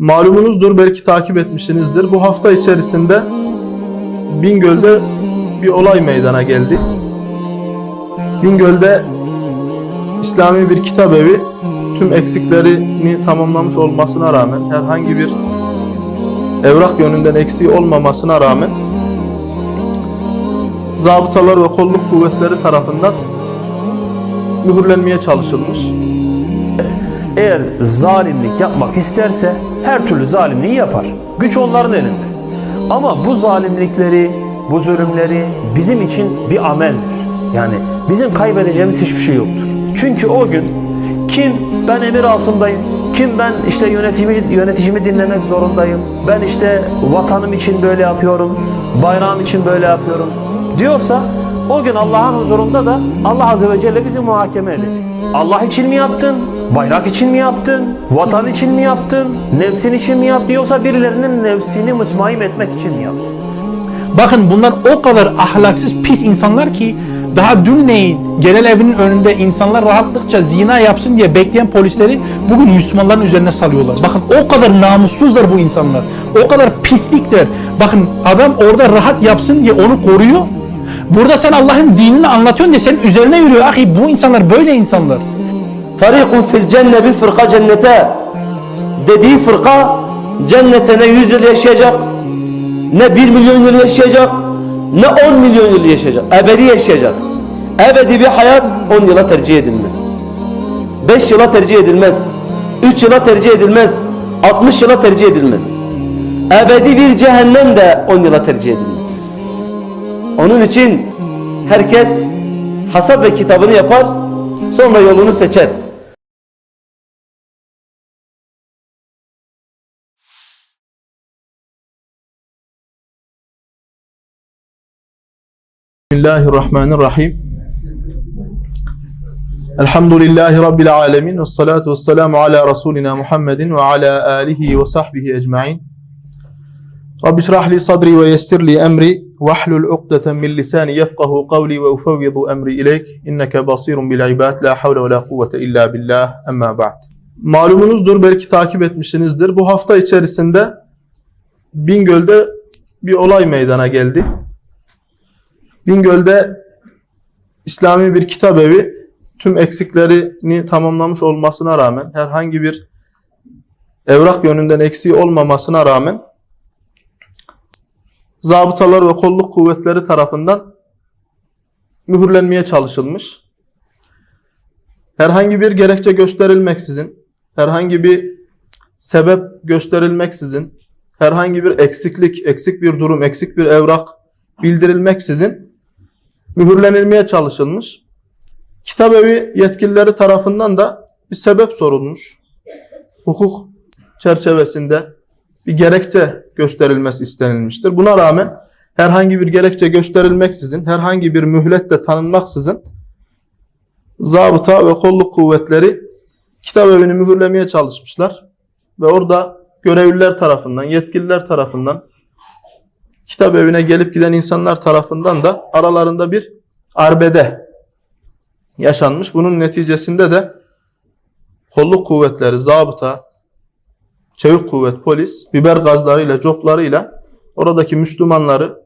Malumunuzdur belki takip etmişsinizdir. Bu hafta içerisinde Bingöl'de bir olay meydana geldi. Bingöl'de İslami bir kitap evi tüm eksiklerini tamamlamış olmasına rağmen herhangi bir evrak yönünden eksiği olmamasına rağmen zabıtalar ve kolluk kuvvetleri tarafından mühürlenmeye çalışılmış. Eğer zalimlik yapmak isterse her türlü zalimliği yapar. Güç onların elinde. Ama bu zalimlikleri, bu zulümleri bizim için bir ameldir. Yani bizim kaybedeceğimiz hiçbir şey yoktur. Çünkü o gün kim ben emir altındayım, kim ben işte yönetimi, yöneticimi dinlemek zorundayım, ben işte vatanım için böyle yapıyorum, bayrağım için böyle yapıyorum diyorsa o gün Allah'ın huzurunda da Allah Azze ve Celle bizi muhakeme edecek. Allah için mi yaptın? Bayrak için mi yaptın? Vatan için mi yaptın? Nefsin için mi yaptın? Yoksa birilerinin nefsini mutmain etmek için mi yaptın? Bakın bunlar o kadar ahlaksız pis insanlar ki daha dünleyin genel evinin önünde insanlar rahatlıkça zina yapsın diye bekleyen polisleri bugün Müslümanların üzerine salıyorlar. Bakın o kadar namussuzlar bu insanlar. O kadar pislikler. Bakın adam orada rahat yapsın diye onu koruyor. Burada sen Allah'ın dinini anlatıyorsun diye senin üzerine yürüyor. Ahi bu insanlar böyle insanlar. Farikun fil cenne bir fırka cennete. Dediği fırka cennete ne 100 yıl yaşayacak, ne 1 milyon yıl yaşayacak, ne 10 milyon yıl yaşayacak. Ebedi yaşayacak. Ebedi bir hayat 10 yıla tercih edilmez. 5 yıla tercih edilmez. 3 yıla tercih edilmez. 60 yıla tercih edilmez. Ebedi bir cehennem de 10 yıla tercih edilmez. Onun için herkes hasap ve kitabını yapar, sonra yolunu seçer. Bismillahirrahmanirrahim. Elhamdülillahi Rabbil alemin. Ve salatu ve selamu ala Resulina Muhammedin ve ala alihi ve sahbihi ecma'in. Rabbi şrah li sadri ve yessir li emri ve ahlul uqdeten min lisani yefkahu kavli ve ufevvidu emri ileyk. İnneke basirun bil ibad. La havle ve la kuvvete illa billah. Emma ba'd. Malumunuzdur belki takip etmişsinizdir. Bu hafta içerisinde Bingöl'de bir olay meydana geldi. Bingöl'de İslami bir kitap evi tüm eksiklerini tamamlamış olmasına rağmen herhangi bir evrak yönünden eksiği olmamasına rağmen zabıtalar ve kolluk kuvvetleri tarafından mühürlenmeye çalışılmış. Herhangi bir gerekçe gösterilmeksizin, herhangi bir sebep gösterilmeksizin, herhangi bir eksiklik, eksik bir durum, eksik bir evrak bildirilmeksizin mühürlenilmeye çalışılmış. Kitap evi yetkilileri tarafından da bir sebep sorulmuş. Hukuk çerçevesinde bir gerekçe gösterilmesi istenilmiştir. Buna rağmen herhangi bir gerekçe gösterilmeksizin, herhangi bir mühlet de tanınmaksızın zabıta ve kolluk kuvvetleri kitap evini mühürlemeye çalışmışlar. Ve orada görevliler tarafından, yetkililer tarafından kitap evine gelip giden insanlar tarafından da aralarında bir arbede yaşanmış. Bunun neticesinde de kolluk kuvvetleri, zabıta, çevik kuvvet, polis, biber gazlarıyla, coplarıyla oradaki Müslümanları,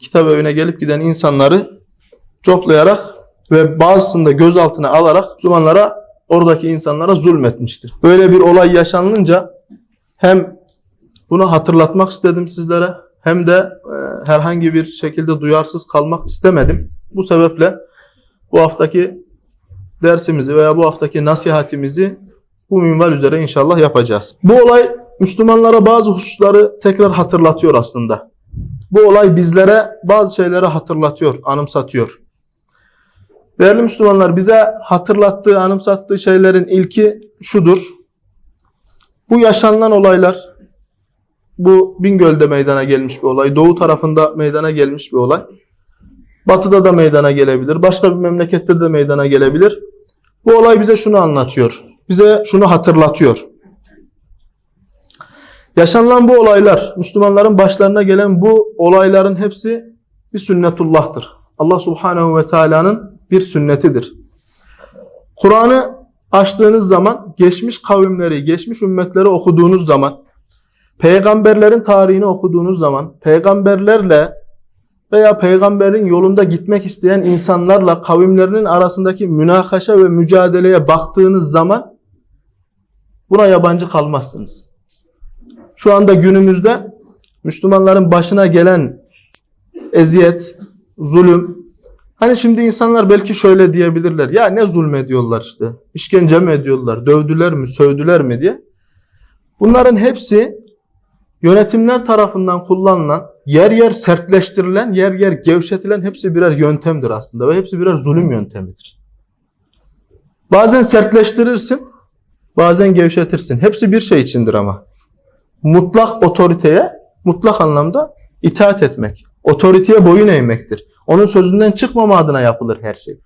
kitap evine gelip giden insanları coplayarak ve bazısını da gözaltına alarak Müslümanlara, oradaki insanlara zulmetmiştir. Böyle bir olay yaşanınca hem bunu hatırlatmak istedim sizlere hem de e, herhangi bir şekilde duyarsız kalmak istemedim. Bu sebeple bu haftaki dersimizi veya bu haftaki nasihatimizi bu minval üzere inşallah yapacağız. Bu olay Müslümanlara bazı hususları tekrar hatırlatıyor aslında. Bu olay bizlere bazı şeyleri hatırlatıyor, anımsatıyor. Değerli Müslümanlar bize hatırlattığı, anımsattığı şeylerin ilki şudur. Bu yaşanılan olaylar bu Bingöl'de meydana gelmiş bir olay. Doğu tarafında meydana gelmiş bir olay. Batıda da meydana gelebilir. Başka bir memlekette de meydana gelebilir. Bu olay bize şunu anlatıyor. Bize şunu hatırlatıyor. Yaşanılan bu olaylar, Müslümanların başlarına gelen bu olayların hepsi bir sünnetullah'tır. Allah Subhanahu ve Teala'nın bir sünnetidir. Kur'an'ı açtığınız zaman, geçmiş kavimleri, geçmiş ümmetleri okuduğunuz zaman, peygamberlerin tarihini okuduğunuz zaman peygamberlerle veya peygamberin yolunda gitmek isteyen insanlarla kavimlerinin arasındaki münakaşa ve mücadeleye baktığınız zaman buna yabancı kalmazsınız. Şu anda günümüzde Müslümanların başına gelen eziyet, zulüm, hani şimdi insanlar belki şöyle diyebilirler. Ya ne zulmediyorlar işte. İşkence mi ediyorlar, dövdüler mi, sövdüler mi diye. Bunların hepsi yönetimler tarafından kullanılan, yer yer sertleştirilen, yer yer gevşetilen hepsi birer yöntemdir aslında ve hepsi birer zulüm yöntemidir. Bazen sertleştirirsin, bazen gevşetirsin. Hepsi bir şey içindir ama. Mutlak otoriteye, mutlak anlamda itaat etmek. Otoriteye boyun eğmektir. Onun sözünden çıkmama adına yapılır her şey.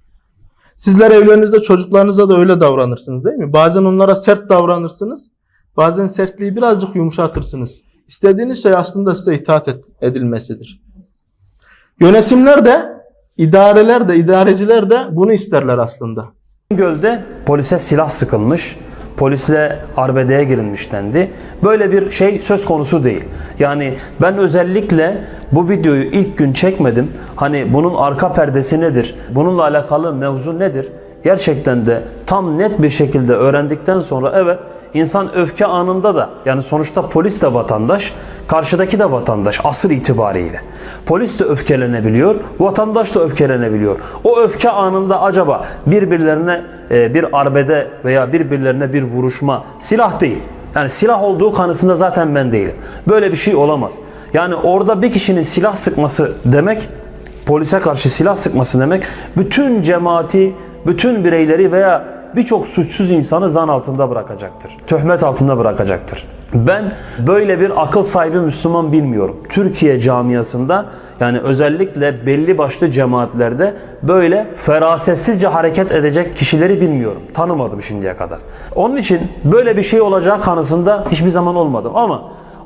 Sizler evlerinizde çocuklarınıza da öyle davranırsınız değil mi? Bazen onlara sert davranırsınız. Bazen sertliği birazcık yumuşatırsınız. İstediğiniz şey aslında size itaat edilmesidir. Yönetimler de, idareler de, idareciler de bunu isterler aslında. Göl'de polise silah sıkılmış, polisle arbedeye girilmiş dendi. Böyle bir şey söz konusu değil. Yani ben özellikle bu videoyu ilk gün çekmedim. Hani bunun arka perdesi nedir? Bununla alakalı mevzu nedir? Gerçekten de tam net bir şekilde öğrendikten sonra evet insan öfke anında da yani sonuçta polis de vatandaş, karşıdaki de vatandaş asır itibariyle. Polis de öfkelenebiliyor, vatandaş da öfkelenebiliyor. O öfke anında acaba birbirlerine e, bir arbede veya birbirlerine bir vuruşma silah değil. Yani silah olduğu kanısında zaten ben değilim. Böyle bir şey olamaz. Yani orada bir kişinin silah sıkması demek, polise karşı silah sıkması demek, bütün cemaati, bütün bireyleri veya birçok suçsuz insanı zan altında bırakacaktır. Töhmet altında bırakacaktır. Ben böyle bir akıl sahibi Müslüman bilmiyorum. Türkiye camiasında yani özellikle belli başlı cemaatlerde böyle ferasetsizce hareket edecek kişileri bilmiyorum. Tanımadım şimdiye kadar. Onun için böyle bir şey olacağı kanısında hiçbir zaman olmadım. Ama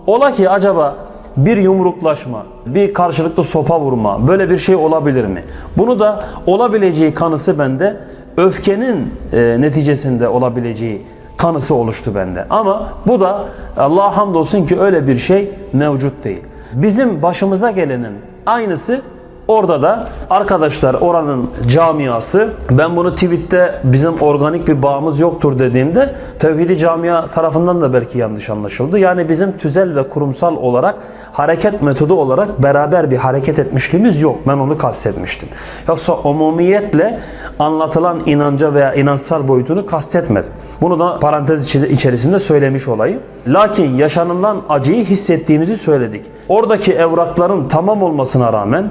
ola ki acaba bir yumruklaşma, bir karşılıklı sopa vurma böyle bir şey olabilir mi? Bunu da olabileceği kanısı bende öfkenin e, neticesinde olabileceği kanısı oluştu bende. Ama bu da Allah'a hamdolsun ki öyle bir şey mevcut değil. Bizim başımıza gelenin aynısı Orada da arkadaşlar oranın camiası ben bunu tweette bizim organik bir bağımız yoktur dediğimde Tevhidi Camia tarafından da belki yanlış anlaşıldı. Yani bizim tüzel ve kurumsal olarak hareket metodu olarak beraber bir hareket etmişliğimiz yok. Ben onu kastetmiştim. Yoksa umumiyetle anlatılan inanca veya inançsal boyutunu kastetmedim. Bunu da parantez içerisinde söylemiş olayım. Lakin yaşanılan acıyı hissettiğimizi söyledik. Oradaki evrakların tamam olmasına rağmen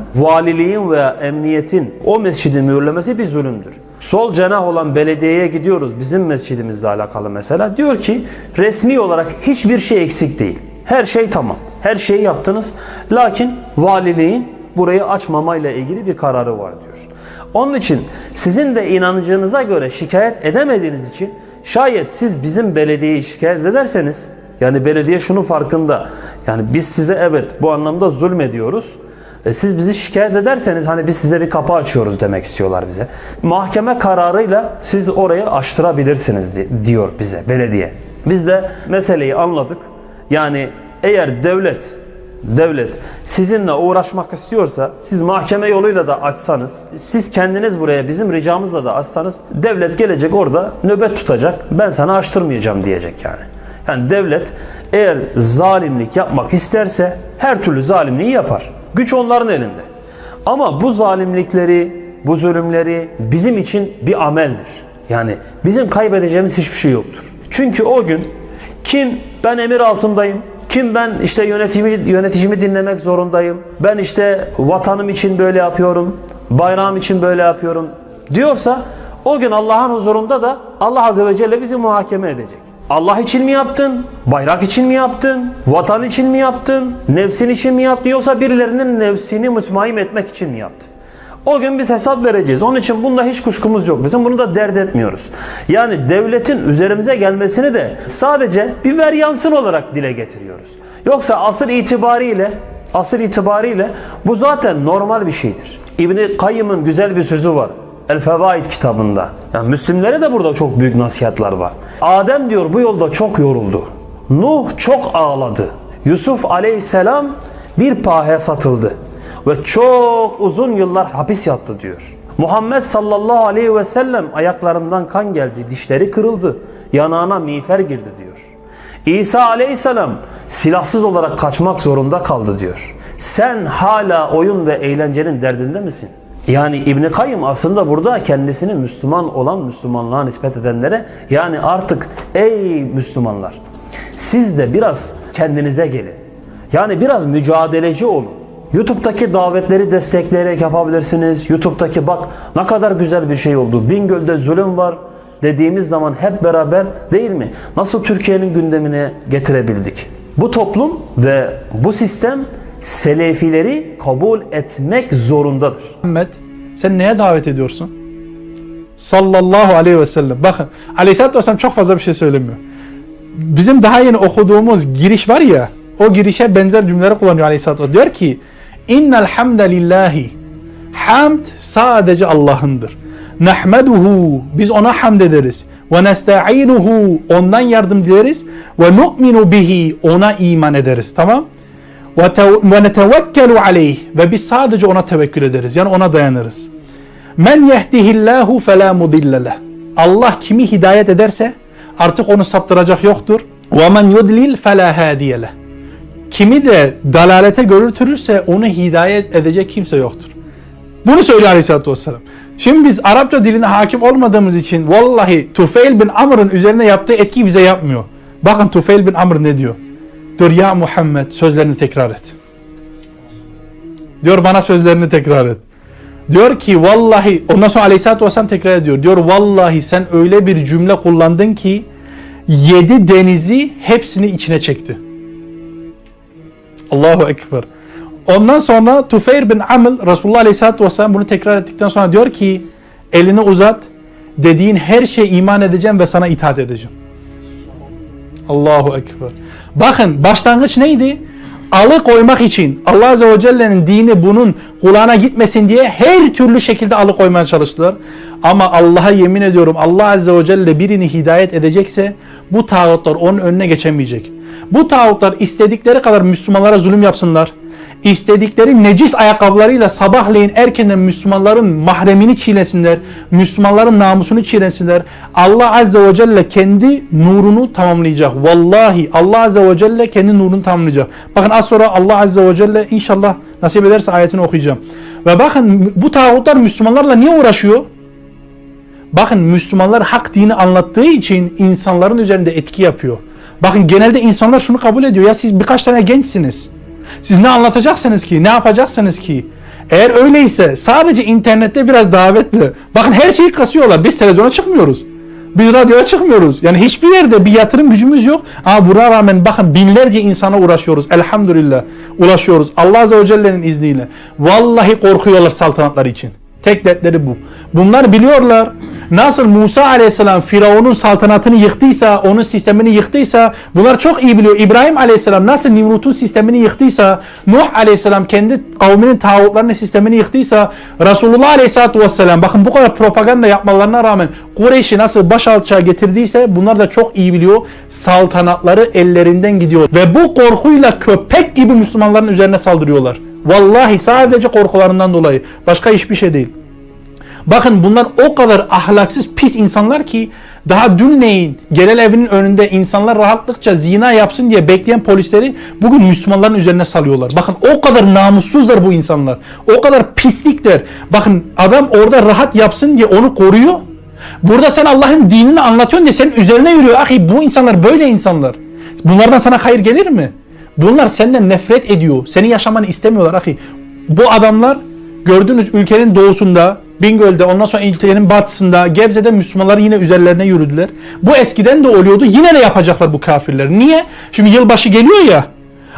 valiliğin veya emniyetin o mescidi mühürlemesi bir zulümdür. Sol cenah olan belediyeye gidiyoruz bizim mescidimizle alakalı mesela. Diyor ki resmi olarak hiçbir şey eksik değil. Her şey tamam. Her şeyi yaptınız. Lakin valiliğin burayı açmamayla ilgili bir kararı var diyor. Onun için sizin de inancınıza göre şikayet edemediğiniz için şayet siz bizim belediyeyi şikayet ederseniz yani belediye şunun farkında. Yani biz size evet bu anlamda zulmediyoruz. E siz bizi şikayet ederseniz hani biz size bir kapı açıyoruz demek istiyorlar bize. Mahkeme kararıyla siz orayı açtırabilirsiniz di- diyor bize belediye. Biz de meseleyi anladık. Yani eğer devlet devlet sizinle uğraşmak istiyorsa siz mahkeme yoluyla da açsanız siz kendiniz buraya bizim ricamızla da açsanız devlet gelecek orada nöbet tutacak ben sana açtırmayacağım diyecek yani. Yani devlet eğer zalimlik yapmak isterse her türlü zalimliği yapar. Güç onların elinde. Ama bu zalimlikleri, bu zulümleri bizim için bir ameldir. Yani bizim kaybedeceğimiz hiçbir şey yoktur. Çünkü o gün kim ben emir altındayım, kim ben işte yönetimi, yöneticimi dinlemek zorundayım, ben işte vatanım için böyle yapıyorum, bayrağım için böyle yapıyorum diyorsa o gün Allah'ın huzurunda da Allah Azze ve Celle bizi muhakeme edecek. Allah için mi yaptın? Bayrak için mi yaptın? Vatan için mi yaptın? Nefsin için mi yaptın? Yoksa birilerinin nefsini mutmaim etmek için mi yaptın? O gün biz hesap vereceğiz. Onun için bunda hiç kuşkumuz yok. Bizim bunu da dert etmiyoruz. Yani devletin üzerimize gelmesini de sadece bir veryansın olarak dile getiriyoruz. Yoksa asıl itibariyle asıl itibariyle bu zaten normal bir şeydir. İbni Kayyım'ın güzel bir sözü var. El Fevaid kitabında. Yani Müslümlere de burada çok büyük nasihatler var. Adem diyor bu yolda çok yoruldu. Nuh çok ağladı. Yusuf aleyhisselam bir pahe satıldı ve çok uzun yıllar hapis yattı diyor. Muhammed sallallahu aleyhi ve sellem ayaklarından kan geldi, dişleri kırıldı, yanağına miğfer girdi diyor. İsa aleyhisselam silahsız olarak kaçmak zorunda kaldı diyor. Sen hala oyun ve eğlencenin derdinde misin? Yani İbn Kayyım aslında burada kendisini Müslüman olan Müslümanlığa nispet edenlere yani artık ey Müslümanlar siz de biraz kendinize gelin. Yani biraz mücadeleci olun. YouTube'daki davetleri destekleyerek yapabilirsiniz. YouTube'daki bak ne kadar güzel bir şey oldu. Bingöl'de zulüm var dediğimiz zaman hep beraber değil mi? Nasıl Türkiye'nin gündemine getirebildik? Bu toplum ve bu sistem selefileri kabul etmek zorundadır. Muhammed sen neye davet ediyorsun? Sallallahu aleyhi ve sellem. Bakın aleyhissalatü vesselam çok fazla bir şey söylemiyor. Bizim daha yeni okuduğumuz giriş var ya o girişe benzer cümleleri kullanıyor aleyhissalatü vesselam. Diyor ki İnnel hamde lillahi Hamd sadece Allah'ındır. Nahmeduhu biz ona hamd ederiz. Ve nesta'inuhu ondan yardım dileriz. Ve nu'minu bihi ona iman ederiz. Tamam? Ve tev- ve netevekkelu aleyh ve biz sadece ona tevekkül ederiz. Yani ona dayanırız. Men yehdihillahu fela mudille leh. Allah kimi hidayet ederse artık onu saptıracak yoktur. Ve men yudlil fela hadiye leh. Kimi de dalalete götürürse onu hidayet edecek kimse yoktur. Bunu söylüyor Aleyhisselatü Vesselam. Şimdi biz Arapça diline hakim olmadığımız için vallahi Tufeil bin Amr'ın üzerine yaptığı etki bize yapmıyor. Bakın Tufeil bin Amr ne diyor? Diyor ya Muhammed sözlerini tekrar et. Diyor bana sözlerini tekrar et. Diyor ki vallahi ondan sonra Aleyhisselatü Vesselam tekrar ediyor. Diyor vallahi sen öyle bir cümle kullandın ki yedi denizi hepsini içine çekti. Allahu Ekber. Ondan sonra Tufeyr bin Aml Resulullah Aleyhisselatü Vesselam bunu tekrar ettikten sonra diyor ki elini uzat dediğin her şeye iman edeceğim ve sana itaat edeceğim. Allahu Ekber. Bakın başlangıç neydi? Alıkoymak için Allah Azze ve Celle'nin dini bunun kulağına gitmesin diye her türlü şekilde alıkoymaya çalıştılar. Ama Allah'a yemin ediyorum Allah Azze ve Celle birini hidayet edecekse bu tağutlar onun önüne geçemeyecek. Bu tağutlar istedikleri kadar Müslümanlara zulüm yapsınlar. İstedikleri necis ayakkabılarıyla sabahleyin erkenden Müslümanların mahremini çiğnesinler. Müslümanların namusunu çiğnesinler. Allah Azze ve Celle kendi nurunu tamamlayacak. Vallahi Allah Azze ve Celle kendi nurunu tamamlayacak. Bakın az sonra Allah Azze ve Celle inşallah nasip ederse ayetini okuyacağım. Ve bakın bu tağutlar Müslümanlarla niye uğraşıyor? Bakın Müslümanlar hak dini anlattığı için insanların üzerinde etki yapıyor. Bakın genelde insanlar şunu kabul ediyor. Ya siz birkaç tane gençsiniz. Siz ne anlatacaksınız ki? Ne yapacaksınız ki? Eğer öyleyse sadece internette biraz davetle. Bakın her şeyi kasıyorlar. Biz televizyona çıkmıyoruz. Biz radyoya çıkmıyoruz. Yani hiçbir yerde bir yatırım gücümüz yok. Ama buna rağmen bakın binlerce insana uğraşıyoruz. Elhamdülillah ulaşıyoruz. Allah Azze ve Celle'nin izniyle. Vallahi korkuyorlar saltanatları için. Tek dertleri bu. Bunlar biliyorlar. Nasıl Musa aleyhisselam Firavun'un saltanatını yıktıysa, onun sistemini yıktıysa bunlar çok iyi biliyor. İbrahim aleyhisselam nasıl Nimrut'un sistemini yıktıysa, Nuh aleyhisselam kendi kavminin tağutlarının sistemini yıktıysa, Resulullah aleyhisselatü vesselam bakın bu kadar propaganda yapmalarına rağmen Kureyş'i nasıl baş alçağa getirdiyse bunlar da çok iyi biliyor. Saltanatları ellerinden gidiyor. Ve bu korkuyla köpek gibi Müslümanların üzerine saldırıyorlar. Vallahi sadece korkularından dolayı. Başka hiçbir şey değil. Bakın bunlar o kadar ahlaksız pis insanlar ki daha dünleyin genel evinin önünde insanlar rahatlıkça zina yapsın diye bekleyen polisleri bugün Müslümanların üzerine salıyorlar. Bakın o kadar namussuzlar bu insanlar. O kadar pislikler. Bakın adam orada rahat yapsın diye onu koruyor. Burada sen Allah'ın dinini anlatıyorsun diye senin üzerine yürüyor. Ahi bu insanlar böyle insanlar. Bunlardan sana hayır gelir mi? Bunlar senden nefret ediyor. Senin yaşamanı istemiyorlar ahi. Bu adamlar gördüğünüz ülkenin doğusunda, Bingöl'de, ondan sonra ülkenin batısında, Gebze'de Müslümanları yine üzerlerine yürüdüler. Bu eskiden de oluyordu. Yine de yapacaklar bu kafirler. Niye? Şimdi yılbaşı geliyor ya.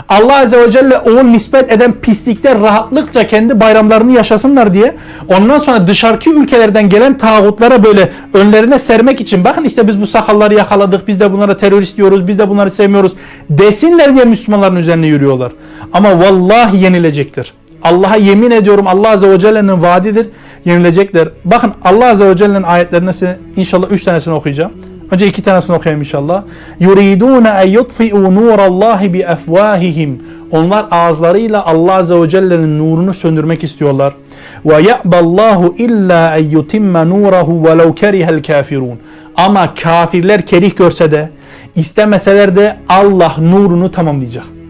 Allah Azze ve Celle o nispet eden pislikler rahatlıkça kendi bayramlarını yaşasınlar diye ondan sonra dışarıki ülkelerden gelen tağutlara böyle önlerine sermek için bakın işte biz bu sakalları yakaladık biz de bunlara terörist diyoruz biz de bunları sevmiyoruz desinler diye Müslümanların üzerine yürüyorlar. Ama vallahi yenilecektir. Allah'a yemin ediyorum Allah Azze ve Celle'nin vaadidir yenilecekler. Bakın Allah Azze ve Celle'nin ayetlerine size inşallah 3 tanesini okuyacağım. Önce iki tanesini okuyayım inşallah. Yuridun en yutfi'u nurallahi bi afwahihim. Onlar ağızlarıyla Allah Azze ve Celle'nin nurunu söndürmek istiyorlar. Ve ya'ballahu illa en yutimma nurahu velau kerihel kafirun. Ama kafirler kerih görse de istemeseler de Allah nurunu tamamlayacak.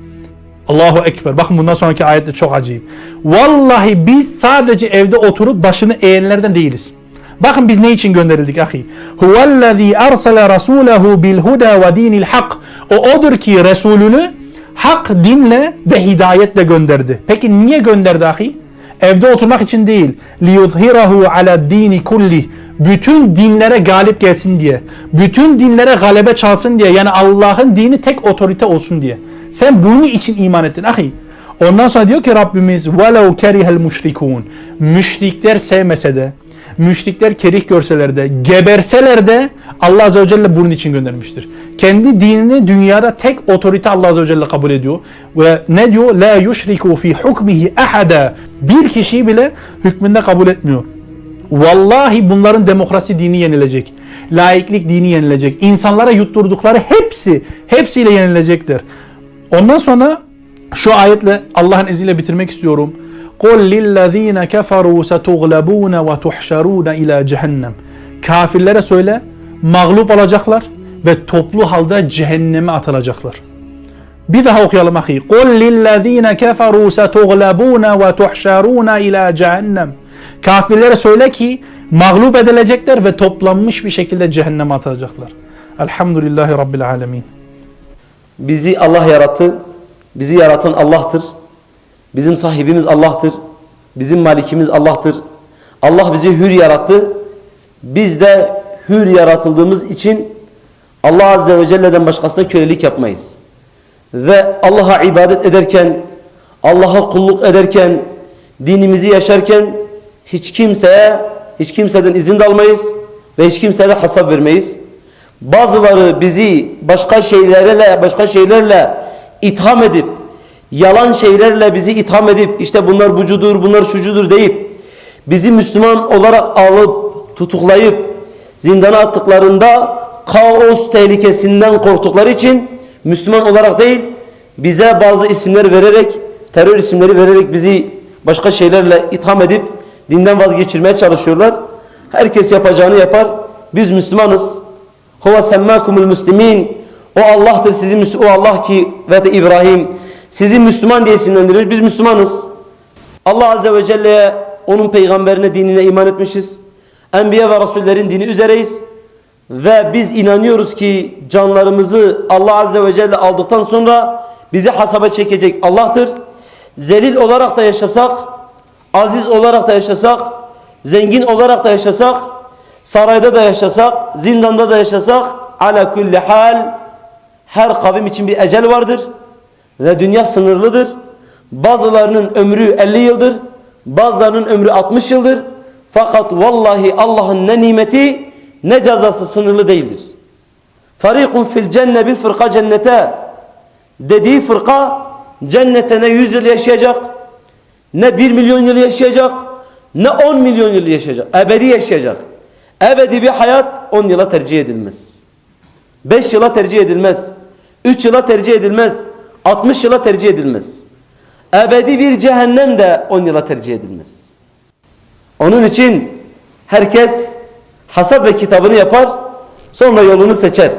Allahu Ekber. Bakın bundan sonraki ayette çok acayip. Vallahi biz sadece evde oturup başını eğenlerden değiliz. Bakın biz ne için gönderildik ahi? Huvellezî ersele rasûlehu bil huda ve dinil hak. O odur ki Resulünü hak dinle ve hidayetle gönderdi. Peki niye gönderdi ahi? Evde oturmak için değil. لِيُظْهِرَهُ عَلَى الدِّينِ كُلِّهِ Bütün dinlere galip gelsin diye. Bütün dinlere galebe çalsın diye. Yani Allah'ın dini tek otorite olsun diye. Sen bunun için iman ettin ahi. Ondan sonra diyor ki Rabbimiz وَلَوْ كَرِهَ الْمُشْرِكُونَ Müşrikler sevmese de, müşrikler kerih görseler de, geberseler de Allah Azze ve Celle bunun için göndermiştir. Kendi dinini dünyada tek otorite Allah Azze ve Celle kabul ediyor. Ve ne diyor? La yushriku fi hukmihi ahada. Bir kişiyi bile hükmünde kabul etmiyor. Vallahi bunların demokrasi dini yenilecek. Laiklik dini yenilecek. İnsanlara yutturdukları hepsi, hepsiyle yenilecektir. Ondan sonra şu ayetle Allah'ın izniyle bitirmek istiyorum. قُلْ لِلَّذ۪ينَ كَفَرُوا سَتُغْلَبُونَ وَتُحْشَرُونَ ila cehennem. Kafirlere söyle, mağlup olacaklar ve toplu halde cehenneme atılacaklar. Bir daha okuyalım ahi. قُلْ لِلَّذ۪ينَ كَفَرُوا سَتُغْلَبُونَ وَتُحْشَرُونَ ila cehennem. Kafirlere söyle ki mağlup edilecekler ve toplanmış bir şekilde cehenneme atılacaklar. Elhamdülillahi Rabbil alemin. Bizi Allah yarattı. Bizi yaratan Allah'tır. Bizim sahibimiz Allah'tır. Bizim malikimiz Allah'tır. Allah bizi hür yarattı. Biz de hür yaratıldığımız için Allah Azze ve Celle'den başkasına kölelik yapmayız. Ve Allah'a ibadet ederken, Allah'a kulluk ederken, dinimizi yaşarken hiç kimseye, hiç kimseden izin de almayız ve hiç kimseye de hesap vermeyiz. Bazıları bizi başka şeylerle, başka şeylerle itham edip, yalan şeylerle bizi itham edip, işte bunlar bucudur, bunlar şucudur deyip, bizi Müslüman olarak alıp, tutuklayıp, zindana attıklarında kaos tehlikesinden korktukları için Müslüman olarak değil, bize bazı isimler vererek, terör isimleri vererek bizi başka şeylerle itham edip, dinden vazgeçirmeye çalışıyorlar. Herkes yapacağını yapar. Biz Müslümanız. Huve semmâkumul müslimin. O Allah'tır sizi o Allah ki ve de İbrahim sizi Müslüman diye isimlendirir. Biz Müslümanız. Allah Azze ve Celle'ye onun peygamberine dinine iman etmişiz. Enbiya ve Resullerin dini üzereyiz. Ve biz inanıyoruz ki canlarımızı Allah Azze ve Celle aldıktan sonra bizi hasaba çekecek Allah'tır. Zelil olarak da yaşasak, aziz olarak da yaşasak, zengin olarak da yaşasak, sarayda da yaşasak, zindanda da yaşasak, ala kulli hal her kavim için bir ecel vardır ve dünya sınırlıdır. Bazılarının ömrü 50 yıldır, bazılarının ömrü 60 yıldır. Fakat vallahi Allah'ın ne nimeti ne cezası sınırlı değildir. Farikun fil cenne bir fırka cennete dediği fırka cennete ne 100 yıl yaşayacak, ne 1 milyon yıl yaşayacak, ne 10 milyon yıl yaşayacak. Ebedi yaşayacak. Ebedi bir hayat 10 yıla tercih edilmez. 5 yıla tercih edilmez. 3 yıla tercih edilmez. 60 yıla tercih edilmez. Ebedi bir cehennem de 10 yıla tercih edilmez. Onun için herkes hasap ve kitabını yapar, sonra yolunu seçer.